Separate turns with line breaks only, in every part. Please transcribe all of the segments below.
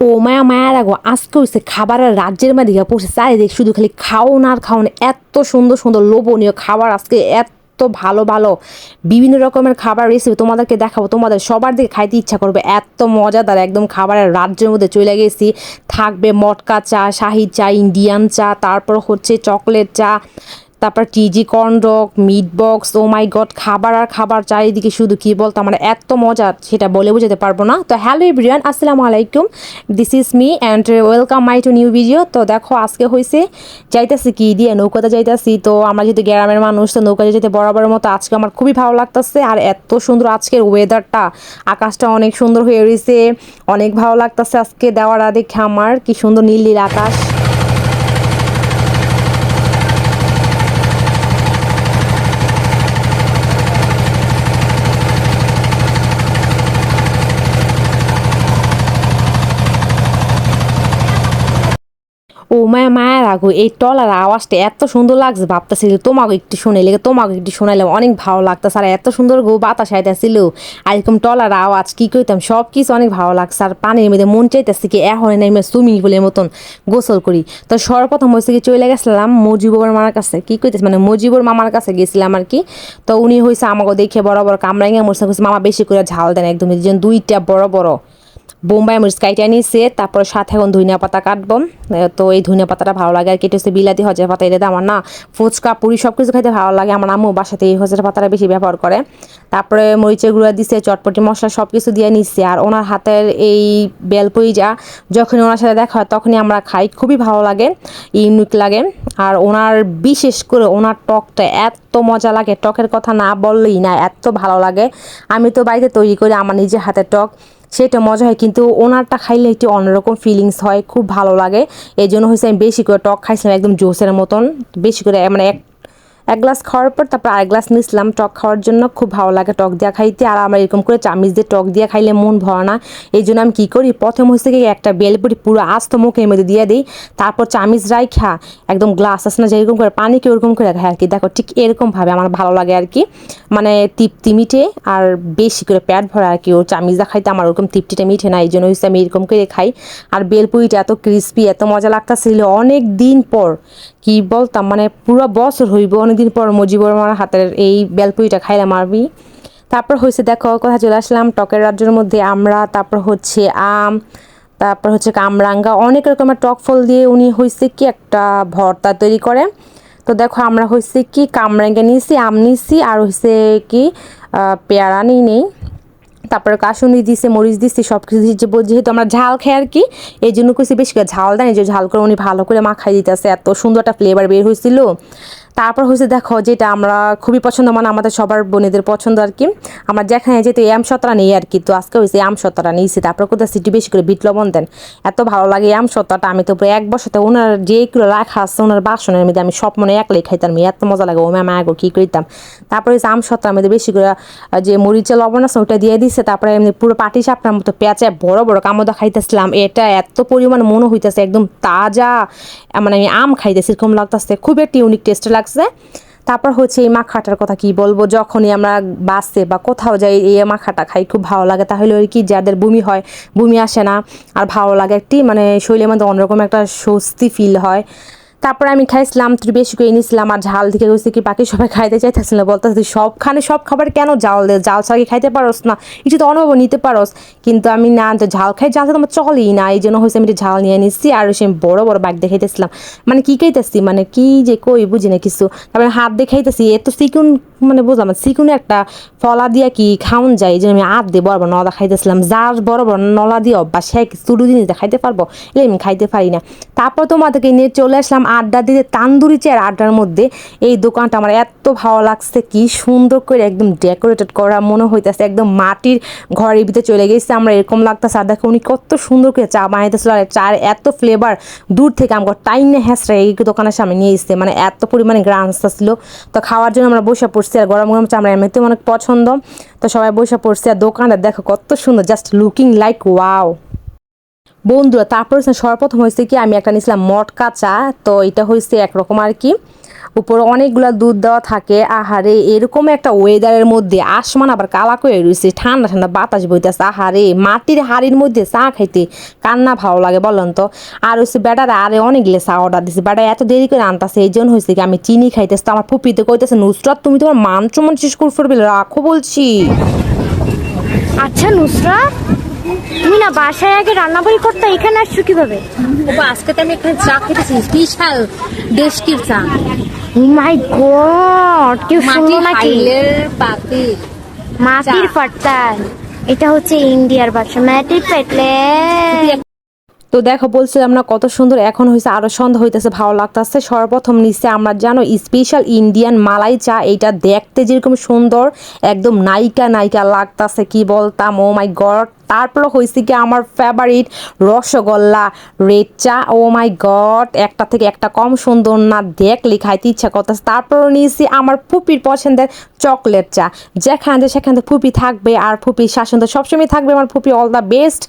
ও মায়া মায়া রাখব আজকে হচ্ছে খাবারের রাজ্যের মধ্যে গিয়ে পড়ছে। চারিদিক শুধু খালি খাওন আর খাওন, এত সুন্দর সুন্দর লোভনীয় খাবার আজকে, এত ভালো ভালো। বিভিন্ন রকমের খাবার রেসিপি তোমাদেরকে দেখাবো, তোমাদের সবার দিকে খাইতে ইচ্ছা করবে। এত মজাদার একদম খাবারের রাজ্যের মধ্যে চলে গেছি। থাকবে মটকা চা, শাহি চা, ইন্ডিয়ান চা, তারপর হচ্ছে চকলেট চা তারপর cheesy corn dog meat box oh my god খাবার আর খাবার চারিদিকে শুধু কি বলতো আমার এত মজা, সেটা বলে বোঝাতে পারব না। তো হ্যালো এভরিওয়ান আসসালামু আলাইকুম। This is me and welcome my to new video তো দেখো, আজকে হয়েছে যাইতেছি কি দিয়ে, নৌকাতে যাইতেছি। তো আমরা যেহেতু গ্রামের মানুষ, তো নৌকাতে যেতে বরাবরের মতো আজকে আমার খুবই ভালো লাগতেছে। আর এত সুন্দর আজকের ওয়েদারটা আকাশটা অনেক সুন্দর হয়ে রয়েছে অনেক ভালো লাগতেছে আজকে দেওয়ার দেখে আমার। কি সুন্দর নীল নীল আকাশ। ও মায়া মায়া রাখো এই টলার আওয়াজটা এত সুন্দর লাগছে ভাবতেছি যে তোমাকে একটু শুনে লেগে তোমাকে একটু শোনাইলাম অনেক ভালো লাগতেছে। আর এত সুন্দর গো বাতাস আইতেছিল। আর এরকম টলার আওয়াজ কি করতাম সব কিছু অনেক ভালো লাগছে। আর পানির মধ্যে মন চাইতেছে কি এখন নেমে সুইমিং পুলের মতন গোসল করি। তো সর্বপ্রথম হয়েছে কি চলে গেছিলাম মজিবর মামার কাছে। কি কইতেছে মানে মজিবর মামার কাছে গেছিলাম আর কি। তো উনি হয়েছে আমাকে দেখে বড় বড় কামরাঙ্গা কইছে, মামা বেশি করে ঝাল দেন একদম দুইটা বড় বড়। বোম্বাই মরিচ কাইটা নিছে তারপর সাথে এখন ধনিয়া পাতা কাটবো। তো এই ধনিয়া পাতাটা ভালো লাগে আর কেটে হচ্ছে বিলাতি হজের পাতা, এটা আমার না, ফুচকা, পুরি সব কিছু খাইতে ভালো লাগে, আমার আম্মু বাসাতে এই হজের পাতাটা বেশি ব্যবহার করে। তারপরে মরিচের গুঁড়া দিছে, চটপটি মশলা সব কিছু দিয়ে নিচ্ছে আর ওনার হাতের এই বেলপুইজা যখন ওনার সাথে দেখা হয়, তখনই আমরা খাই, খুবই ভালো লাগে, ইউনিক লাগে। আর ওনার বিশেষ করে ওনার টকটা এত মজা লাগে, টকের কথা না বললেই না, এত ভালো লাগে। আমি তো বাড়িতে তৈরি করি, আমার নিজের হাতের টক। সেটা মজা হয়, কিন্তু ওনারটা খাইলে একটি অন্যরকম ফিলিংস হয়, খুব ভালো লাগে। এই জন্য হয়েছে আমি বেশি করে টক খাইছিলাম, একদম জোসের মতন। বেশি করে মানে এক এক গ্লাস খাওয়ার পর তারপর আরেক গ্লাস নিয়েছিলাম টক খাওয়ার জন্য খুব ভালো লাগে টক দিয়া খাইতে। আর আমরা এরকম করে চামিচ দিয়ে টক দিয়ে খাইলে মন ভরে না। এই জন্য আমি কী করি? প্রথম হচ্ছে কি একটা বেলপুরি পুরো আস্ত মুখের মধ্যে দিয়ে দিই। তারপর চামিচ রাইখা, একদম গ্লাস আছে না যেরকম করে, পানিকে ওরকম করে খাই আর কি। দেখো ঠিক এরকমভাবে আমার ভালো লাগে আর কি। মানে তৃপ্তি মিঠে আর বেশি করে প্যাট ভরা আর কি। ও চামিচা খাইতে আমার ওরকম তৃপ্তিটা মিঠে না। এই জন্য হচ্ছে আমি এরকম করে খাই। আর বেলপুরিটা এত ক্রিস্পি এত মজা লাগতাছিল অনেক দিন পর কি বলতাম মানে পুরো বছর হইব, অনেকদিন পর মজিবর আমার হাতের এই বেলপুরিটা খাইলাম আরবি তারপর হয়েছে দেখো, কথা চলে আসলাম টকের রাজ্যের মধ্যে আমরা, তারপর হচ্ছে আম, তারপর হচ্ছে কামরাঙ্গা, অনেক রকমের টক ফল দিয়ে উনি হয়েছে কি একটা ভর্তা তৈরি করে। তো দেখো আমরা হয়েছে কি কামরাঙ্গা নিয়েছি, আম নিয়েছি, আর হয়েছে কি পেয়ারা নিই নেই। তারপরে কাশুনি দিছে, মরিচ দিছে সব কিছু দিচ্ছে যেহেতু আমরা ঝাল খাই আর কি, এই জন্য কিছু বেশি ঝাল দেয় যে ঝাল করে উনি ভালো করে মাখাই দিতেছে। এত সুন্দর একটা ফ্লেভার বের হয়েছিল তারপর হচ্ছে দেখো যেটা আমরা খুবই পছন্দ মানে আমাদের সবার বোনেদের পছন্দ আর কি। আমরা যেখানে যেতে আম সতরা নেই আর কি, তো আজকে হয়েছে আম সতরা নিয়েছি। তারপর কোথাও সিটি বেশি করে বিট লবণ দেন। এত ভালো লাগে এই আম সতরাটা আমি তো এক বছরতে ওনার যেগুলো রাখা আছে, ওনার বাসনের মধ্যে আমি সব মনে একলাই খাইতাম। এত মজা লাগে, ও ম্যাম আগো কী করিতাম তারপরে হচ্ছে আম সতরার মধ্যে বেশি করে যে মরিচের লবণ আছে ওটা দিয়ে দিছে। তারপরে এমনি পুরো পাটি সাপটার মতো পেঁচা বড় বড় কামদা খাইতেছিলাম। এটা এত পরিমাণ মনে হইতেছে, একদম তাজা মানে আমি আম খাইতেছি, এরকম লাগতেছে। খুব একটা ইউনিক টেস্ট লাগছে। তারপর হচ্ছে এই মাখাটার কথা কি বলব? যখনই আমরা বাসে বা কোথাও যাই, এই মাখাটা খাই, খুব ভালো লাগে। তাহলে ওই কি, যাদের বমি হয়, বমি আসে না। আর ভালো লাগে একটি মানে শরীরের মধ্যে অন্যরকম একটা স্বস্তি ফিল হয়। তারপরে আমি খাইছিলাম একটু বেশি করে নিয়েছিলাম আর ঝাল দিকে গেছি কি বাকি সবাই খাইতে চাইতেছিল বলতেছি সবখানে সব খাবার কেন জাল দে জাল ছাড়া খাইতে পারোস না? কিছু তো অনুভব নিতে পারোস। কিন্তু আমি না তো ঝাল খাই তো আমার চলেই না। এই জন্য হয়েছে আমি ঝাল নিয়ে নিচ্ছি আর সে বড় বড় ব্যাগ দেখাইতেছিলাম মানে কি খাইতেছি? মানে কি যে কই বুঝি না কিছু। তারপরে হাত দেখাইতেছি এত চিকুন মানে বুঝলাম না, চিকুনে একটা ফলা দিয়া কি খাওন যায় এই জন্য আমি হাত দিয়ে বড় বড় নলা খাইতেছিলাম। যার বড় বড় নলা দিয়ে অভ্যাস সে ছোটো জিনিস খাইতে পারব? এলে আমি খাইতে পারি না। তারপর তোমাদেরকে নিয়ে চলে আসলাম আড্ডা দিতে, তান্দুরি চেয়ার আড্ডার মধ্যে এই দোকানটা আমার এত ভালো লাগছে, কি সুন্দর করে একদম ডেকোরেটেড করা মনে হইতেছে, একদম মাটির ঘরের ভিতরে চলে গেছে, আমরা এরকম লাগতেছে। আর দেখো উনি কত সুন্দর করে চা বানাইতেছিল, আর চার এত ফ্লেভার দূর থেকে আমার টাইম নিয়ে হ্যাঁসরা এই দোকানের সামনে নিয়ে এসছে মানে এত পরিমাণে গ্রাম ছিল তো খাওয়ার জন্য আমরা বসে পড়ছি, আর গরম গরম চা আমরা এমনিতেও অনেক পছন্দ। তো সবাই বসে পড়ছি, আর দোকানটা দেখো কত সুন্দর জাস্ট লুকিং লাইক ওয়াও বন্ধুরা, তারপর হচ্ছে সর্বপ্রথম হয়েছে কি, আমি একটা নিয়েছিলাম মটকা চা। তো এটা হয়েছে একরকম আর কি। উপরে অনেকগুলা দুধ দেওয়া থাকে। আহারে, এরকম একটা ওয়েদারের মধ্যে আসমান আবার কালা করে রয়েছে ঠান্ডা ঠান্ডা বাতাস বইতেছে। আহারে, মাটির হাড়ির মধ্যে চা খাইতে কান্না ভালো লাগে বলেন তো? আর হচ্ছে বেটারা আরে অনেকগুলো চা অর্ডার দিছে। বেটা এত দেরি করে আনতাছে এই জন্য হয়েছে কি, আমি চিনি খাইতেছি। তো আমার ফুপিতে কইতেছে, নুসরাত, তুমি তোমার মান চমন শেষ করে ফেলবে, রাখো বলছি।
আচ্ছা নুসরাত। তুমি না বাসায় আগে রান্নাবাড়ি করতে এখানে আসছো কীভাবে?
বাবা আজকে তো আমি এখানে চা খেতেছি বিশাল দেশকির চা।
মাই গড কেউ শুনলো নাকি?
পাতি।
মাটির এটা হচ্ছে ইন্ডিয়ার মাটির পেটলে।
তো দেখো বলছিলাম না কত সুন্দর এখন হয়েছে আরও সন্ধ্যা হইতেছে ভালো লাগতেছে। সর্বপ্রথম নিচে আমরা জানো স্পেশাল ইন্ডিয়ান মালাই চা এটা দেখতে যেরকম সুন্দর একদম নায়িকা নায়িকা লাগতাছে কি বলতাম? ও মাই গড তারপর হয়েছে কি আমার ফেভারিট রসগোল্লা রেড চা ও মাই গড একটা থেকে একটা কম সুন্দর না, দেখলে খাইতে ইচ্ছা করতেছে। তারপর নিয়েছি আমার ফুপির পছন্দের চকলেট চা। যেখানে সেখানে ফুপি থাকবে আর ফুপির শাসন তো সবসময় থাকবে আমার ফুপি অল দ্য বেস্ট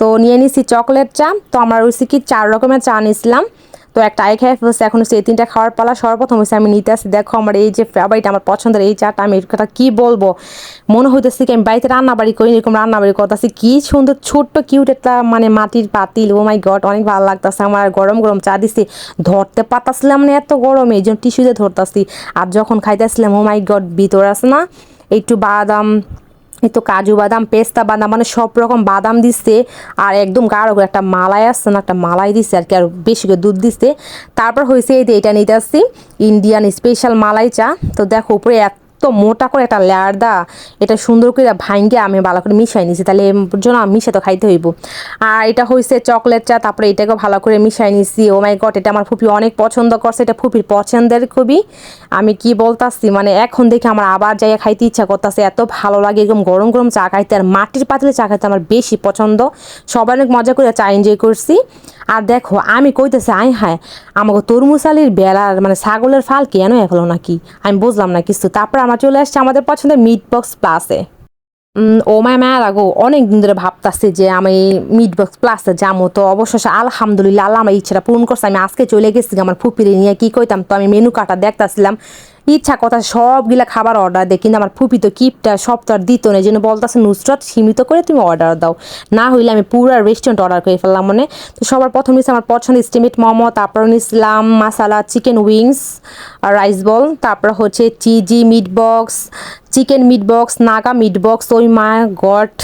তো নিয়ে নিছি চকলেট চা। তো আমার ওই কি চার রকমের চা নিয়েছিলাম তো একটা আই খেয়ে ফেলছে, এখন হচ্ছে এই তিনটা খাওয়ার পালা সর্বপ্রথম হচ্ছে আমি নিতে আসি দেখো আমার এই যে ফেভারিট আমার পছন্দের এই চাটা, আমি কথা কী বলব? মনে হইতেছে কি আমি বাড়িতে রান্নাবাড়ি করি, এরকম রান্নাবাড়ি করতেছি, কী সুন্দর ছোট্ট কিউট একটা মানে মাটির পাতিল ও মাই গড অনেক ভালো লাগতেছে আমার, গরম গরম চা দিছি, ধরতে পাতাছিলাম না এত গরমে, এই জন্য টিস্যুতে ধরতেছি, আর যখন খাইতেছিলাম ও মাই গড ভিতর আছে না, একটু বাদাম তো কাজু বাদাম, পেস্তা বাদাম মানে সব রকম বাদাম দিচ্ছে আর একদম গাঢ় করে একটা মালাই আসছে না, একটা মালাই দিচ্ছে আর কি, আর বেশি করে দুধ দিচ্ছে তারপর হয়েছে এই যে এটা নিতে আসছি ইন্ডিয়ান স্পেশাল মালাই চা। তো দেখো উপরে এত মোটা করে একটা লেয়ার দা এটা সুন্দর করে ভাঙ্গে আমি ভালো করে মিশাই নিছি, তাহলে এর জন্য আমি মিশে তো খাইতে হইব। আর এটা হয়েছে চকলেট চা, তারপরে এটাকে ভালো করে মিশাই নিছি। ও মাই গড এটা আমার ফুপি অনেক পছন্দ করছে, এটা ফুপির পছন্দের খুবই। আমি কি বলতাছি মানে এখন দেখে আমার আবার যাই খাইতে ইচ্ছা করতেছে, এত ভালো লাগে এরকম গরম গরম চা খাইতে। আর মাটির পাতিলে চা খাইতে আমার বেশি পছন্দ। সবাই অনেক মজা করে চা এনজয় করছি। আর দেখো, আমি কইতেছি আই হায় আমাকে তরমুসালির বেলার মানে ছাগলের ফাল কেন এফেলো নাকি? আমি বুঝলাম না কিছু। তারপর আমার চলে আসছে আমাদের পছন্দের মিট বক্স প্লাসে ও মায় মায়া লাগো অনেক দিন ধরে ভাবতাছি যে আমি মিট বক্স প্লাসে যাব। তো অবশেষে আলহামদুলিল্লাহ, আল্লাহ আমার ইচ্ছাটা পূরণ করছে। আমি আজকে চলে গেছি, আমার ফুপিরে নিয়ে কী কইতাম? তো আমি মেনু কাটা দেখতাছিলাম। ইচ্ছা কথা সবগুলা খাবার অর্ডার দেয়, কিন্তু আমার ফুপি তো কিপটা সব তো আর দিত না এই জন্য বলতেছে, নুসরত, সীমিত করে তুমি অর্ডার দাও। না হইলে আমি পুরো রেস্টুরেন্ট অর্ডার করে ফেললাম মানে। তো সবার প্রথম নিচ্ছে আমার পছন্দ স্টিমিট মোমো তারপর নিছিলাম মাসালা চিকেন উইংস আর রাইস বল তারপর হচ্ছে cheesy meat box chicken meat box Naga meat box ওই মা গড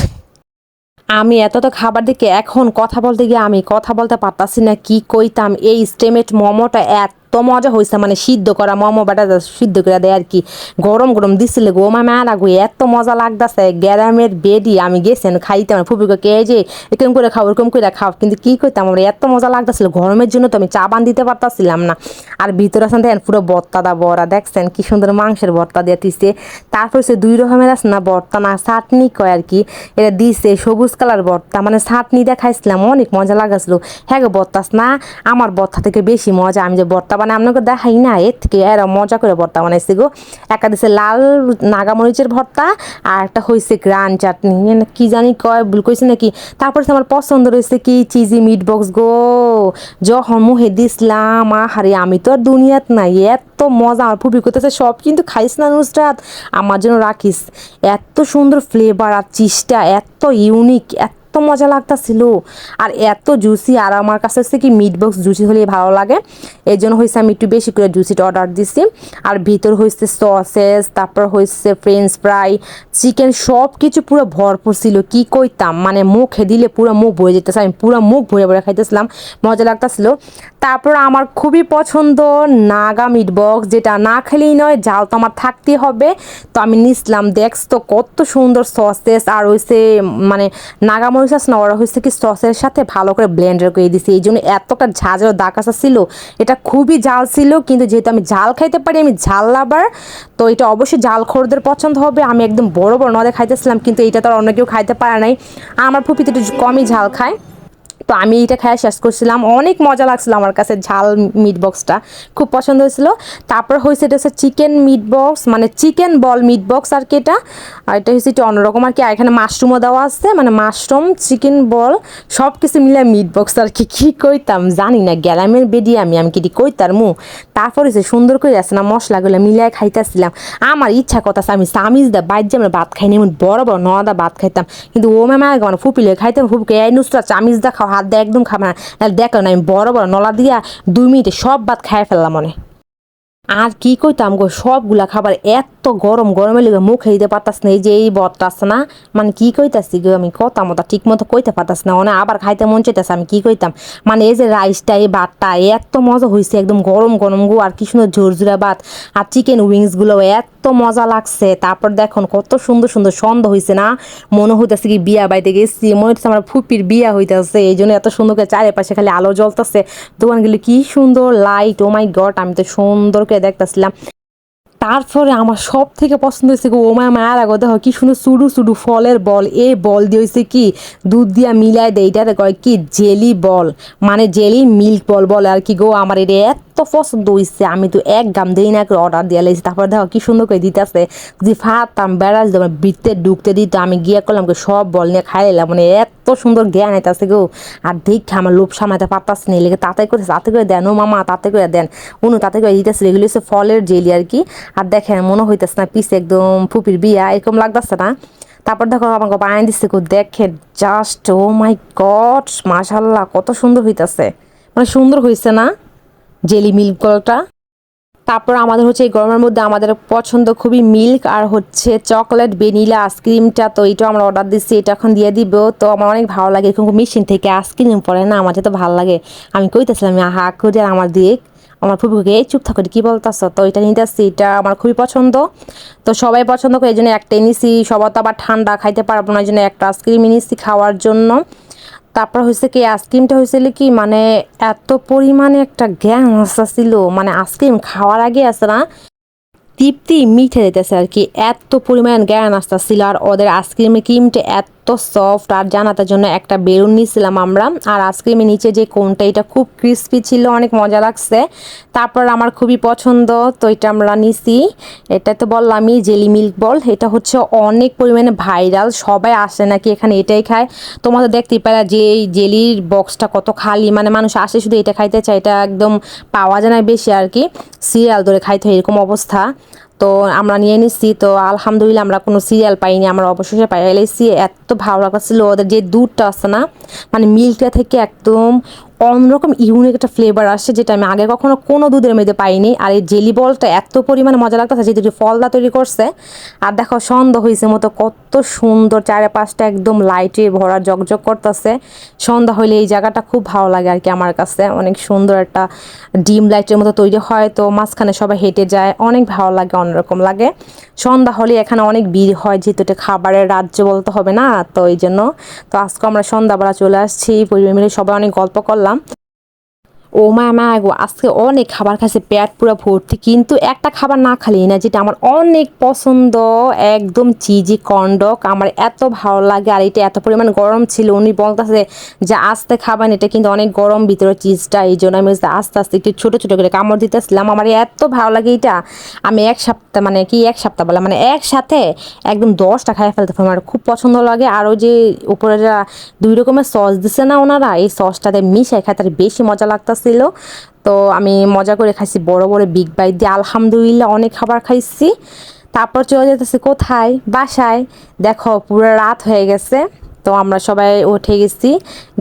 আমি এত তো খাবার দেখে এখন কথা বলতে গিয়ে আমি কথা বলতে পারতাছি না, কি কইতাম এই স্টেমেট মোমোটা এত মজা হয়েছে মানে সিদ্ধ করা মোমো বাটা সিদ্ধ করে দেয় আর কি। গরম গরম দিছিল গো মা মেলা গো, এত মজা লাগতাছে। গ্যারামের বেডি, আমি গেছেন খাইতে, আমার ফুপিকে কে যে, এরকম করে খাও এরকম করে খাও। কিন্তু কি কইতাম, আমার এত মজা লাগতাছিল, গরমের জন্য তো আমি চা বান দিতে পারতাছিলাম না। আর ভিতরে আছেন দেখেন, পুরো বর্তা দা বড়া, দেখছেন কি সুন্দর মাংসের বর্তা দিয়ে দিচ্ছে তারপর সে দুই রকমের আছে না, বর্তা না, চাটনি কয় আর কি। এটা দিছে সবুজ কালার বর্তা মানে চাটনি দেখাইছিলাম, অনেক মজা লাগাছিল হ্যাঁ গো বর্তাস না, আমার বর্তা থেকে বেশি মজা, আমি যে বর্তা বানাই আপনাকে দেখাই না এর থেকে এরা মজা করে ভর্তা বানাইছি গো। একটা দিছে লাল নাগামরিচের ভর্তা, আর একটা হয়েছে গ্রান চাটনি। কি জানি কয়, ভুল কইছে নাকি? তারপরে আমার পছন্দ রয়েছে কি, চিজি মিট বক্স গো। যখন মুহে দিছিলাম, আহারে, আমি তো আর দুনিয়াত নাই, এত মজা আমার ফুপি করতেছে, সব কিন্তু খাইস না নুসরাত। আমার জন্য রাখিস। এত সুন্দর ফ্লেভার আর চিজটা এত ইউনিক এত এত মজা লাগতাছিল। আর এত জুসি আর আমার কাছে হচ্ছে কি মিট বক্স জুসি হলে ভালো লাগে। এই জন্য হয়েছে আমি একটু বেশি করে জুসিটা অর্ডার দিছি। আর ভিতর হয়েছে সসেস তারপর হয়েছে ফ্রেঞ্চ ফ্রাই চিকেন সব কিছু পুরো ভরপুর ছিল। কি কইতাম? মানে মুখে দিলে পুরো মুখ ভরে যেতেছে। আমি পুরো মুখ ভরে ভরে খাইতেছিলাম। মজা লাগতাছিল। তারপর আমার খুবই পছন্দ নাগা মিট বক্স যেটা না খেলেই নয় জাল তো আমার থাকতেই হবে। তো আমি নিছিলাম। দেখস তো কত সুন্দর সসেস আর হয়েছে মানে নাগা মরিচ আছে না ওরা হয়েছে কি সসের সাথে ভালো করে ব্লেন্ডার করে দিছি। এই জন্য এতটা ঝাঁঝালো দাগ আসা ছিল, এটা খুবই ঝাল ছিল, কিন্তু যেহেতু আমি ঝাল খাইতে পারি, আমি ঝাল লাভার, তো এটা অবশ্যই ঝাল খোরদের পছন্দ হবে। আমি একদম বড় বড় নদে খাইতেছিলাম, কিন্তু এটা তো আর অন্য কেউ খাইতে পারে নাই। আমার ফুপিতে একটু কমই ঝাল খায়। তো আমি এটা খাই শেষ করছিলাম। অনেক মজা লাগছিল আমার কাছে ঝাল মিট বক্সটা খুব পছন্দ হয়েছিল। তারপর হয়েছে এটা হচ্ছে চিকেন মিট বক্স মানে চিকেন বল মিট বক্স আর কি এটা। আর এটা হচ্ছে একটু অন্যরকম আর কি। আর এখানে মাশরুমও দেওয়া আছে মানে মাশরুম চিকেন বল সব কিছু মিলে মিট বক্স আর কি। কী কইতাম? জানি না, গ্যালামের বেডি আমি আমি কি কইতার মু? তারপর হচ্ছে সুন্দর করে আছে না মশলাগুলো মিলাই খাইতেছিলাম। আমার ইচ্ছা কথা আমি সামিজ দা বাইর যে আমরা ভাত খাইনি এমন বড় বড় নদা ভাত খাইতাম। কিন্তু ও ম্যাম আগে মানে ফুপিলে খাইতাম ফুপকে, এই নুসরা চামিজ দা খাও, হাত দিয়ে একদম খাবে না। দেখো না, আমি বড় বড় নলা দিয়া দুই মিনিটে সব ভাত খায় ফেললাম মনে। আর কি কইতাম গো, সবগুলা খাবার এত গরম গরমে লেগে মুখ দিতে পারতাস না, এই যে এই বটটা আছে না মানে কি কইতাছি গো আমি, কথা মতো ঠিক মতো কইতে পারতাস না মানে আবার খাইতে মন চাইতেছে, আমি কি কইতাম? মানে এই যে রাইসটা, এই ভাতটা এত মজা হয়েছে একদম গরম গরম গো, আর কি সুন্দর ঝোরঝুরা ভাত, আর চিকেন উইংসগুলো এত মজা লাগছে, তারপর দেখুন কত সুন্দর সুন্দর সন্ধ্যা হয়েছে না, মনে হইতেছে কি বিয়া বাড়িতে গেছি, মনে হচ্ছে আমার ফুপির বিয়া হইতেছে, এই জন্য এত সুন্দর করে চারিপাশে খালি আলো জ্বলতেছে দোকানগুলি কি সুন্দর লাইট ও মাই গড আমি তো সুন্দর করে দেখতেছিলাম। তারপরে আমার সব থেকে পছন্দ হয়েছে গো ওমা মায়ের আগে দেখো কি সুন্দর সুডু সুডু ফলের বল এ বল দিয়ে হয়েছে কি, দুধ দিয়া মিলাই দেয় এটাতে কয় কি, জেলি বল মানে জেলি মিল্ক বল বল আর কি গো, আমার এটা এত পছন্দ হয়েছে আমি তো এক গাম দেই না করে অর্ডার দিয়ে লাইছি। তারপরে দেখো কি সুন্দর করে দিতেছে। যে ফাতাম বেড়াল দেবো বৃত্তে ঢুকতে দিত, আমি গিয়ে করলাম সব বল নিয়ে খাই নিলাম মানে এত সুন্দর জ্ঞান আইতাছে গো। আর দেখে আমার লোভ সামলাতে পারতাছে না। লেগে তাতে করে তাতে করে দেন ও মামা, তাতে করে দেন। অনু তাতে করে দিতেছে। এগুলো হচ্ছে ফলের জেলি আর কি। আর দেখেন মনে হইতেছে না পিছে একদম ফুপির বিয়া, এরকম লাগতেছে না। তারপর দেখো আমাকে বানিয়ে দিচ্ছে গো দেখে জাস্ট ও মাই গড মাশাল্লাহ কত সুন্দর হইতাছে। মানে সুন্দর হয়েছে না? জেলি মিল্কটা তারপর আমাদের হচ্ছে এই গরমের মধ্যে আমাদের পছন্দ খুবই মিল্ক আর হচ্ছে চকলেট, ভ্যানিলা, আইসক্রিমটা। তো এইটাও আমরা অর্ডার দিচ্ছি, এটা এখন দিয়ে দিব। তো আমার অনেক ভালো লাগে এরকম মেশিন থেকে আইসক্রিম পরে না, আমার তো ভালো লাগে। আমি কইতেছিলাম হা করে আমার দিয়ে আমার ফুপুকে এই চুপ থাকো কি বলতেছ? তো এটা নিতে আসছি এটা আমার খুবই পছন্দ। তো সবাই পছন্দ করে, এই জন্য একটাই নিছি সবার তো আবার ঠান্ডা, খাইতে পারব না, এই জন্য একটা আইসক্রিম নিছি খাওয়ার জন্য। তারপর হয়েছে কি আইসক্রিমটা হয়েছিল কি মানে এত পরিমাণে একটা জ্ঞান ছিল মানে আইসক্রিম খাওয়ার আগে আছে না, তৃপ্তি মিঠে দিতেছে আর কি, এত পরিমাণ জ্ঞান আসতেছিল আর ওদের আইসক্রিমের ক্রিমটা এত সফট আর জানাতার জন্য একটা বেলুন নিয়েছিলাম আমরা। আর আইসক্রিমের নিচে যে কোনটা, এটা খুব ক্রিস্পি ছিল, অনেক মজা লাগছে। তারপর আমার খুবই পছন্দ, তো এটা আমরা নিছি। এটা তো বললামই জেলি মিল্ক বল এটা হচ্ছে অনেক পরিমাণে ভাইরাল সবাই আসে নাকি এখানে এটাই খায়। তোমাদের দেখতেই পারা যে এই জেলির বক্সটা কত খালি মানে মানুষ আসে শুধু এটা খাইতে চায়, এটা একদম পাওয়া যায় না বেশি আর কি। সিরিয়াল ধরে খাইতে হয়, এরকম অবস্থা। তো আমরা নিয়ে নিচ্ছি তো আলহামদুলিল্লাহ আমরা কোনো সিরিয়াল পাইনি, আমরা অবশেষে পাই এত ভালো লাগছিল ওদের যে দুধটা আছে না মানে মিল্কটা থেকে একদম অন্যরকম ইউনিক একটা ফ্লেভার আসছে যেটা আমি আগে কখনো কোনো দুধের মধ্যে পাইনি। আর এই জেলি বলটা এত পরিমাণে মজা লাগতেছে যেহেতু ফলদা তৈরি করছে। আর দেখো সন্ধ্যা হয়েছে মতো কত সুন্দর চারপাশটা একদম লাইটে ভরা জকজক করতেছে। সন্ধ্যা হইলে এই জায়গাটা খুব ভালো লাগে আর কি আমার কাছে। অনেক সুন্দর একটা ডিম লাইটের মতো তৈরি হয় তো মাঝখানে সবাই হেঁটে যায়, অনেক ভালো লাগে, অন্যরকম লাগে। সন্ধ্যা হলে এখানে অনেক ভিড় হয় যেহেতু এটা খাবারের রাজ্য বলতে হবে না, তো এই জন্য। তো আজকে আমরা সন্ধ্যাবেলা চলে আসছি, পরিবার মিলে সবাই অনেক গল্প করলাম। করলাম ও মা গো, আজকে অনেক খাবার খাইছে, পেট পুরো ভর্তি। কিন্তু একটা খাবার না খালি না, যেটা আমার অনেক পছন্দ, একদম চিজি কন্ডক আমার এত ভালো লাগে, আর এটা এত পরিমাণ গরম ছিল, উনি বলতেছে যে আস্তে খাবেন, এটা কিন্তু অনেক গরম ভিতরে চিজটা, এই জন্য আমি আস্তে আস্তে একটু ছোটো ছোটো করে কামড় দিতেছিলাম। আমার এত ভালো লাগে এটা। আমি এক সপ্তাহ মানে কি এক সপ্তাহ বলে মানে একসাথে একদম দশটা খাই ফেলতে পারি। আমার খুব পছন্দ লাগে আরও যে উপরে দুই রকমের সস দিছে না ওনারা, এই সসটাতে মিশাই খাই তার বেশি মজা লাগতেছিল তো আমি মজা করে খাইছি, বড় বড় বিগ বাইট দিয়ে আলহামদুলিল্লাহ অনেক খাবার খাইছি। তারপর চলে যেতেছি কোথায়? বাসায়। দেখো, পুরো রাত হয়ে গেছে, তো আমরা সবাই উঠে গেছি।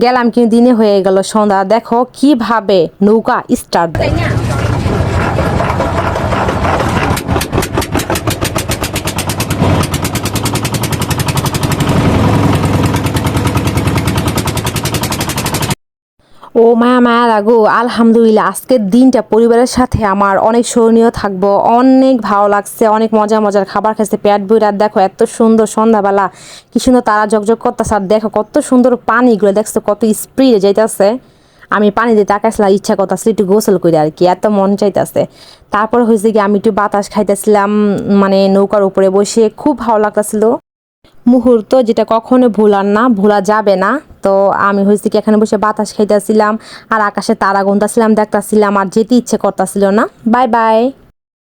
গেলাম কিন্তু দিনে হয়ে গেল সন্ধ্যা। দেখো, কীভাবে নৌকা স্টার্ট দেয়। ও মায়া মায়া লাগো আলহামদুলিল্লাহ। আজকের দিনটা পরিবারের সাথে আমার অনেক স্মরণীয় থাকব, অনেক ভালো লাগছে, অনেক মজা মজার খাবার খাইছে পেট বইরা দেখো, এত সুন্দর সন্ধ্যাবেলা, কি সুন্দর তারা জগজগ করতেছে, আর দেখো, কত সুন্দর পানিগুলো, দেখছ, কত স্পিডে যাইতেছে। আমি পানি দিয়ে তাকাইছিলাম, ইচ্ছা করতেছিল একটু গোসল করে আর কি, এত মন চাইতেছে। তারপর হয়েছে কি, আমি একটু বাতাস খাইতেছিলাম মানে নৌকার উপরে বসে, খুব ভালো লাগতেছিল। মুহূর্ত যেটা কখনো ভোলার না, ভোলা যাবে না। তো আমি হয়েছি কি এখানে বসে বাতাস খাইতেছিলাম, আর আকাশে তারা গুনতাছিলাম, দেখতাছিলাম, আর যেতে ইচ্ছে করতেছিল না। Bye bye.